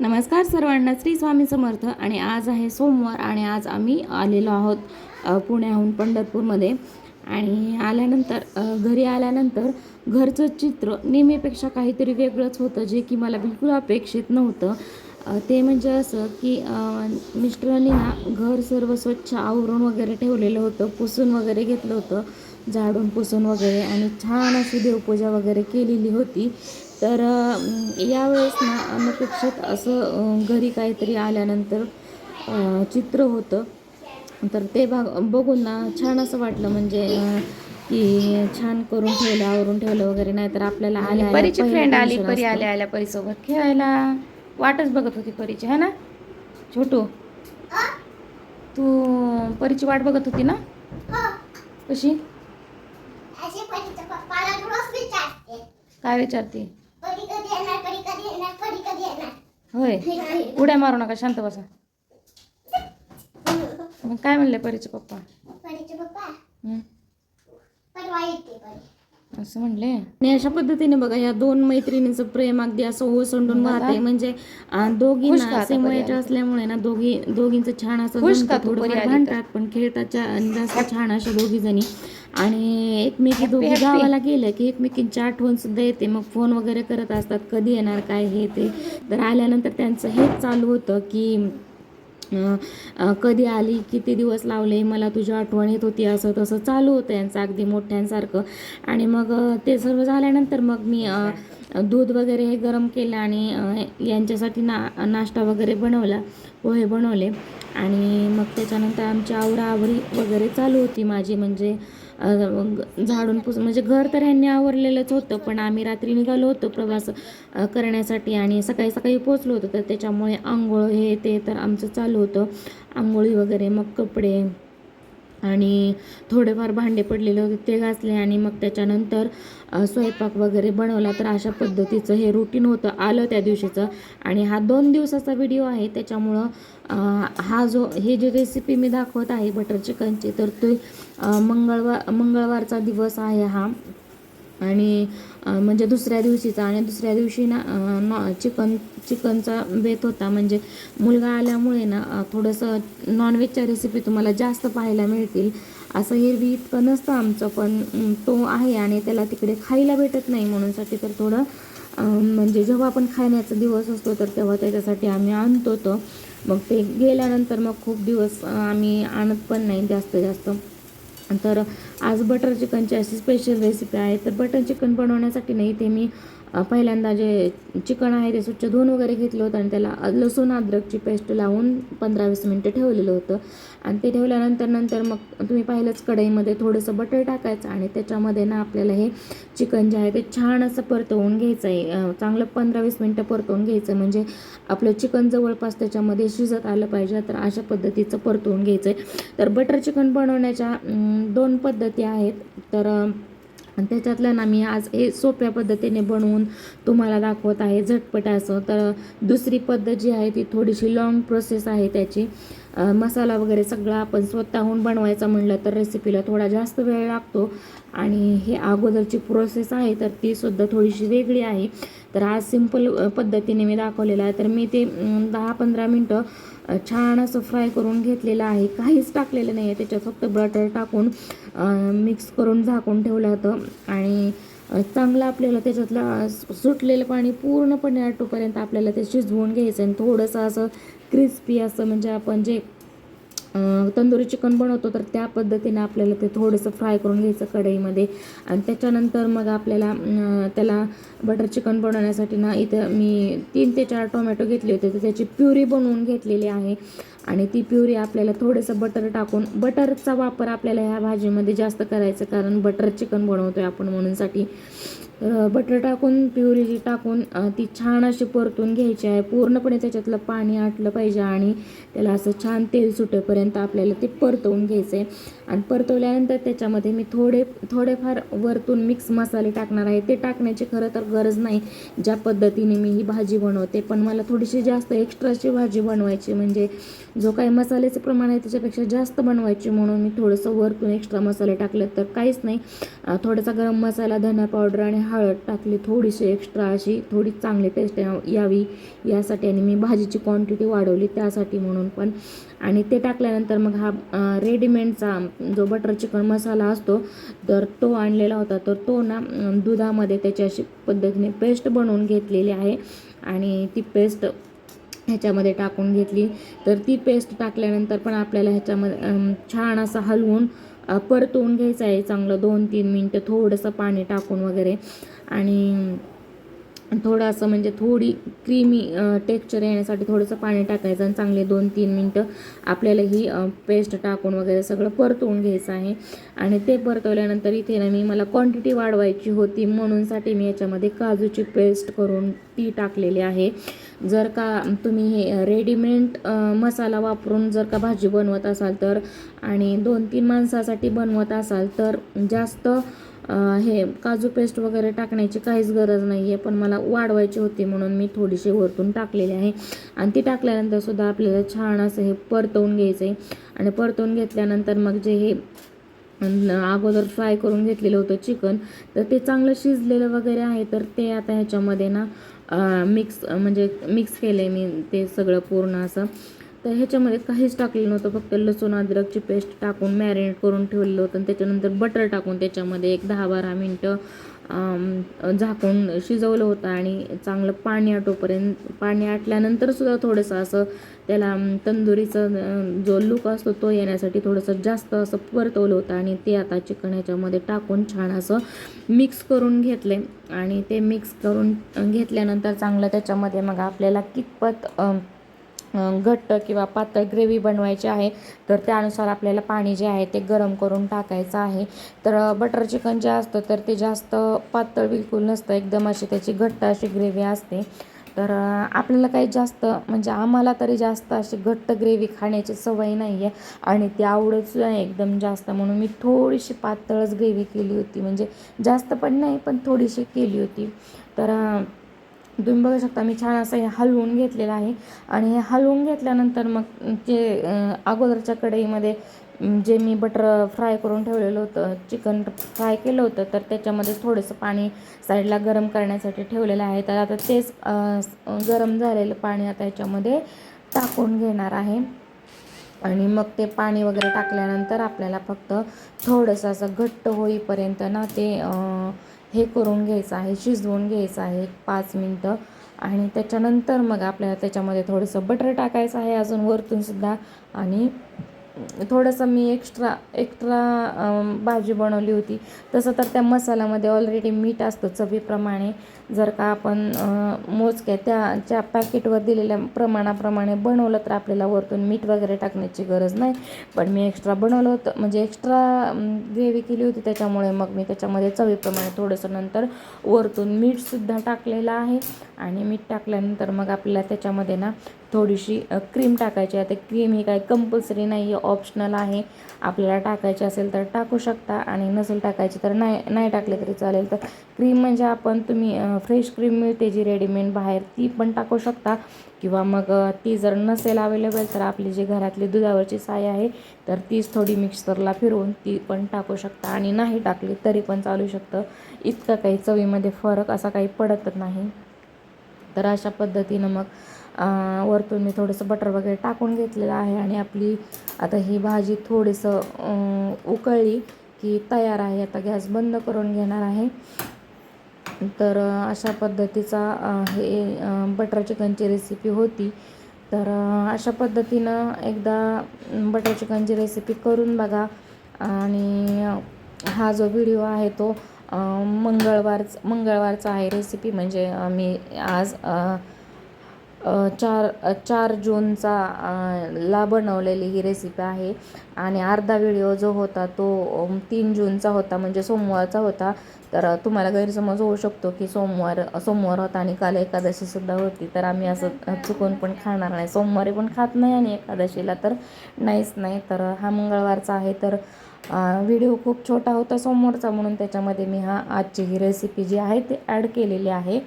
नमस्कार सर्वांना श्री स्वामी समर्थ. आणि आज आहे सोमवार आणि आज आम्ही आलेलो आहोत पुण्याहून पंढरपूरमध्ये. आणि आल्यानंतर घरी आल्यानंतर घरचं चित्र नेहमीपेक्षा काहीतरी वेगळंच होतं जे की मला बिलकुल अपेक्षित नव्हतं. ते म्हणजे असं की मिस्टरांनी ना घर सर्व स्वच्छ आवरून वगैरे ठेवलेलं होतं पुसून वगैरे घेतलं होतं. झाडून पुसून वगैरे आणि छान अशी देवपूजा वगैरे केलेली होती. तर यावेळेस ना अनपेक्षित असं घरी काहीतरी आल्यानंतर चित्र होतं. तर ते भाग बघून ना छान असं वाटलं म्हणजे की छान करून ठेवलं आवरून ठेवलं वगैरे. नाही तर आपल्याला आल्या परीची फ्रेंड आली परी. आल्या आल्या परीसोबत खेळायला. वाटच बघत होती परीची है ना? छोटू तू परीची वाट बघत होती ना? कशी अशी परीच्या पप्पाला रोज विचारते काय विचारते? होय. उड्या मारू नका शांत बसा. मग काय म्हणले परीचे पप्पा? परीचे पप्पा? परवा येते परी. असं म्हणले आणि अशा पद्धतीने बघा या दोन मैत्रिणींचं प्रेम अगदी असं ओसंडून. वाहते म्हणजे दोघींना सेम आली? असल्यामुळे ना दोघी दोघींचं छान असं खुश जमतं. का तू परी थोडंफार आली तर? भांडतात पण खेळताच्या आणि जास्त छान अशा दोघी जणी आणि एकमेकी दोघी. गावाला गेल्या की एकमेकींची आठवण सुद्धा येते मग फोन वगैरे करत असतात कधी येणार काय हे ते तर आल्यानंतर त्यांचं हेच चालू होतं की कधी आली किती दिवस लावले मला तुझी आठवण येत होती असं तसं चालू होतं यांचं अगदी मोठ्यांसारखं. आणि मग ते सर्व झाल्यानंतर मग मी दूध वगैरे हे गरम केलं आणि यांच्यासाठी ना नाश्ता वगैरे बनवला पोहे बनवले. आणि मग त्याच्यानंतर आमची आवराआवरी वगैरे चालू होती माझी म्हणजे झाडून पुस म्हणजे घर तर ह्यांनी आवरलेलंच होतं पण आम्ही रात्री निघालो होतो प्रवास करण्यासाठी आणि सकाळी सकाळी पोचलो होतो तर त्याच्यामुळे आंघोळ हे ते तर आमचं चालू होतं. आंघोळी वगैरे मग कपडे आणि थोडेफार भांडे पडलेले होते ते घासले आणि मग त्याच्यानंतर स्वयंपाक वगैरे बनवला. तर अशा पद्धतीचं हे रुटीन होतं आलं त्या दिवशीचं. आणि हा दोन दिवसाचा व्हिडिओ आहे त्याच्यामुळं हा जो हे जे रेसिपी मी दाखवत आहे बटर चिकनची तर तो मंगळवार मंगळवारचा दिवस आहे हा. आणि म्हणजे दुसऱ्या दिवशीचा आणि दुसऱ्या दिवशी ना नॉ चिकन चिकनचा बेत होता. म्हणजे मुलगा आल्यामुळे ना थोडंसं नॉनव्हेजच्या रेसिपी तुम्हाला जास्त पाहायला मिळतील. असं हिरवी इतकं नसतं आमचं पण तो आहे आणि त्याला तिकडे खायला भेटत नाही म्हणूनसाठी तर थोडं म्हणजे जेव्हा आपण खाण्याचा दिवस असतो तर तेव्हा त्याच्यासाठी आम्ही आणतो तो. मग ते गेल्यानंतर मग खूप दिवस आम्ही आणत पण नाही जास्त जास्त तर आज बटर चिकनची अशी स्पेशल रेसिपी आहे. तर बटर चिकन बनवण्यासाठी नाही ते मी पहिल्यांदा जे चिकन आहे ते स्वच्छ धुवून वगैरे घेतलं होतं आणि त्याला लसूण अद्रकची पेस्ट लावून पंधरा वीस मिनटं ठेवलेलं होतं. आणि ते ठेवल्यानंतर नंतर मग तुम्ही पाहिलंच कढईमध्ये थोडंसं बटर टाकायचं आणि त्याच्यामध्ये ना आपल्याला हे चिकन जे आहे ते छान असं परतवून घ्यायचं आहे. चांगलं पंधरा वीस मिनटं परतवून घ्यायचं म्हणजे आपलं चिकन जवळपास त्याच्यामध्ये शिजत आलं पाहिजे. तर अशा पद्धतीचं परतवून घ्यायचं आहे. तर बटर चिकन बनवण्याच्या दोन पद्धती आहेत. तर आणि त्याच्यातलं ना मी आज हे सोप्या पद्धतीने बनवून तुम्हाला दाखवत आहे झटपट असं. तर दुसरी पद्धत जी आहे ती थोडीशी लॉंग प्रोसेस आहे त्याची. मसाला वगैरे सगळा आपण स्वतःहून बनवायचा म्हणलं तर रेसिपीला थोडा जास्त वेळ लागतो. आणि हे अगोदरची प्रोसेस आहे तर ती सुद्धा थोडीशी वेगळी आहे. तर आज सिंपल पद्धतीने मी दाखवलेलं आहे. तर मी ते दहा पंधरा मिनटं छान असं फ्राय करून घेतलेलं आहे. काहीच टाकलेलं नाही आहे त्याच्यात फक्त बटर टाकून मिक्स करून झाकून ठेवलं होतं. आणि चांगलं आपल्याला त्याच्यातलं सुटलेलं पाणी पूर्णपणे आटोपर्यंत आपल्याला ते शिजवून घ्यायचं आणि थोडंसं असं क्रिस्पी असं म्हणजे आपण जे तंदुरी चिकन बनवतो तर त्या पद्धतीने आपल्याला ते थोडंसं फ्राय करून घ्यायचं कढईमध्ये. आणि त्याच्यानंतर मग आपल्याला त्याला बटर चिकन बनवण्यासाठी ना इथं मी तीन ते चार टोमॅटो घेतले होते तर त्याची प्युरी बनवून घेतलेली आहे. आणि ती प्युरी आपल्याला थोडंसं बटर टाकून बटरचा वापर आपल्याला ह्या भाजीमध्ये जास्त करायचा कारण बटर चिकन बनवतो आहे आपण म्हणूनसाठी. तर बटर टाकून प्युरी जी टाकून ती छान अशी परतून घ्यायची आहे. पूर्णपणे त्याच्यातलं पाणी आटलं पाहिजे आणि त्याला असं छान तेल सुटेपर्यंत आपल्याला ते परतवून घ्यायचं आहे आणि परतवल्यानंतर त्याच्यामध्ये मी थोडे थोडेफार वरतून मिक्स मसाले टाकणार आहे. ते टाकण्याची खरं तर गरज नाही ज्या पद्धतीने मी ही भाजी बनवते. पण मला थोडीशी जास्त एक्स्ट्राची भाजी बनवायची म्हणजे जो काही मसाल्याचं प्रमाण आहे त्याच्यापेक्षा जास्त बनवायची म्हणून मी थोडंसं वरतून एक्स्ट्रा मसाले टाकले तर काहीच नाही. थोडासा गरम मसाला धना पावडर आणि हळद टाकली थोडीशी एक्स्ट्रा अशी थोडी चांगली टेस्ट यावी. यासाठी आणि मी भाजीची क्वांटिटी वाढवली त्यासाठी म्हणून पण. आणि ते टाकल्यानंतर मग हा रेडीमेडचा जो बटर चिकन मसाला असतो तर तो आणलेला होता. तर तो ना दुधामध्ये त्याची अशी पद्धतीने पेस्ट बनवून घेतलेली आहे. आणि ती पेस्ट ह्याच्यामध्ये टाकून घेतली. तर ती पेस्ट टाकल्यानंतर पण आपल्याला ह्याच्यामध्ये छान असं हलवून परतवून घ्यायचं आहे. चांगलं दोन तीन मिनटं थोडंसं पाणी टाकून वगैरे. आणि थोडंसं म्हणजे थोडी क्रीमी टेक्स्चर येण्यासाठी थोडंसं पाणी टाकायचं आणि चांगले दोन तीन मिनटं आपल्याला ही पेस्ट टाकून वगैरे सगळं परतवून घ्यायचं आहे. आणि ते परतवल्यानंतर इथे ना मी मला क्वांटिटी वाढवायची होती म्हणूनसाठी मी याच्यामध्ये काजूची पेस्ट करून ती टाकलेली आहे. जर का तुम्ही हे रेडीमेड मसाला वापरून जर का भाजी बनवत असाल तर आणि दोन तीन माणसासाठी बनवत असाल तर जास्त हे काजू पेस्ट वगैरे टाकण्याची काहीच गरज नाही आहे पण मला वाढवायची होती म्हणून मी थोडीशी वरतून टाकलेली आहे. आणि ती टाकल्यानंतरसुद्धा आपल्याला छान असं हे परतवून घ्यायचं आहे आणि परतवून घेतल्यानंतर मग जे हे अगोदर फ्राय करून घेतलेलं होतं चिकन तर ते चांगलं शिजलेलं वगैरे आहे तर ते आता ह्याच्यामध्ये ना मिक्स म्हणजे मिक्स केलं आहे मी ते सगळं पूर्ण असं. तर ह्याच्यामध्ये काहीच टाकलेलं नव्हतं. फक्त लसूण अद्रकची पेस्ट टाकून मॅरिनेट करून ठेवलेलं होतं. आणि त्याच्यानंतर बटर टाकून त्याच्यामध्ये एक दहा बारा मिनटं झाकून शिजवलं होतं. आणि चांगलं पाणी आटोपर्यंत पाणी आटल्यानंतर सुद्धा थोडंसं असं त्याला तंदुरीचा जो लुक असतो तो येण्यासाठी थोडंसं जास्त असं परतवलं होतं. आणि ते आता चिकन ह्याच्यामध्ये टाकून छान असं मिक्स करून घेतले आणि ते मिक्स करून घेतल्यानंतर चांगलं त्याच्यामध्ये मग आपल्याला कितपत घट्ट किंवा पातळ ग्रेव्ही बनवायची आहे. तर त्यानुसार आपल्याला पाणी जे आहे ते गरम करून टाकायचं आहे. तर बटर चिकन जे असतं तर ते जास्त पातळ बिलकुल नसतं. एकदम अशी त्याची घट्ट अशी ग्रेव्ही असते. तर आपल्याला काही जास्त म्हणजे आम्हाला तरी जास्त अशी घट्ट ग्रेव्ही खाण्याची सवय नाही आहे आणि ती आवडत सुद्धा नाही एकदम जास्त. म्हणून मी थोडीशी पातळच ग्रेव्ही केली होती. म्हणजे जास्त पण नाही पण थोडीशी केली होती. तर तुम्ही बघू शकता मी छान असं हे हलवून घेतलेलं आहे. आणि हे हलवून घेतल्यानंतर मग जे अगोदरच्या कढईमध्ये जे मी बटर फ्राय करून ठेवलेलं होतं चिकन फ्राय केलं होतं तर त्याच्यामध्ये थोडंसं पाणी साईडला गरम करण्यासाठी ठेवलेलं आहे. तर आता तेच गरम झालेलं पाणी आता याच्यामध्ये टाकून घेणार आहे. आणि मग ते पाणी वगैरे टाकल्यानंतर आपल्याला फक्त थोडंसं असं घट्ट होईपर्यंत ना ते हे करून घ्यायचं आहे शिजवून घ्यायचं आहे एक पाच मिनटं. आणि त्याच्यानंतर मग आपल्याला त्याच्यामध्ये थोडंसं बटर टाकायचं आहे अजून वरतून सुद्धा. आणि थोडंसं मी एक्स्ट्रा एक्स्ट्रा भाजी बनवली होती. तसं तर त्या मसाल्यामध्ये ऑलरेडी मीठ असतं चवीप्रमाणे. जर का आपण मोजक्या त्याच्या पॅकेटवर दिलेल्या प्रमाणाप्रमाणे बनवलं तर आपल्याला वरतून मीठ वगैरे टाकण्याची गरज नाही. पण मी एक्स्ट्रा बनवलं होतं म्हणजे एक्स्ट्रा ग्रेव्ही केली होती त्याच्यामुळे मग मी त्याच्यामध्ये चवीप्रमाणे थोडंसं नंतर वरतून मीठसुद्धा टाकलेलं आहे. आणि मीठ टाकल्यानंतर मग आपल्याला त्याच्यामध्ये ना थोडीशी क्रीम टाकायची. आहे ते क्रीम ही काय कंपल्सरी नाही आहे ऑप्शनल आहे. आपल्याला टाकायची असेल तर टाकू शकता आणि नसेल टाकायची तर नाही नाही टाकले तरी चालेल. तर क्रीम म्हणजे आपण तुम्ही फ्रेश क्रीम मिळते जी रेडीमेड बाहेर ती पण टाकू शकता. किंवा मग ती जर नसेल अवेलेबल तर आपली जी घरातली दुधावरची साय आहे तर तीच थोडी मिक्सरला फिरवून ती पण टाकू शकता. आणि नाही टाकली तरी पण चालू शकतं. इतकं काही चवीमध्ये फरक असा काही पडतच नाही. तर अशा पद्धतीनं मग वरतून मी थोडंसं बटर वगैरे टाकून घेतलेलं आहे. आणि आपली आता ही भाजी थोडंसं उकळली की तयार आहे. आता गॅस बंद करून घेणार आहे. तर अशा पद्धतीचा हे बटर चिकनची रेसिपी होती. तर अशा पद्धतीनं एकदा बटर चिकनची रेसिपी करून बघा. आणि हा जो व्हिडिओ आहे तो मंगळवारच मंगळवारचा आहे रेसिपी म्हणजे मी आज चार चार जूनचा ला बनवलेली ही रेसिपी आहे. आणि अर्धा व्हिडिओ जो होता तो तीन जूनचा होता म्हणजे सोमवारचा होता. तर तुम्हाला गैरसमज होऊ शकतो की सोमवार सोमवार होता आणि काल एकादशीसुद्धा होती. तर आम्ही असं चुकून पण खाणार नाही. सोमवारी पण खात नाही आणि एकादशीला तर नाहीच नाही. तर हा मंगळवारचा आहे. तर व्हिडिओ खूप छोटा होता सोमवारचा. म्हणून त्याच्यामध्ये मी हा आजची ही रेसिपी जी आहे ती ॲड केलेली आहे.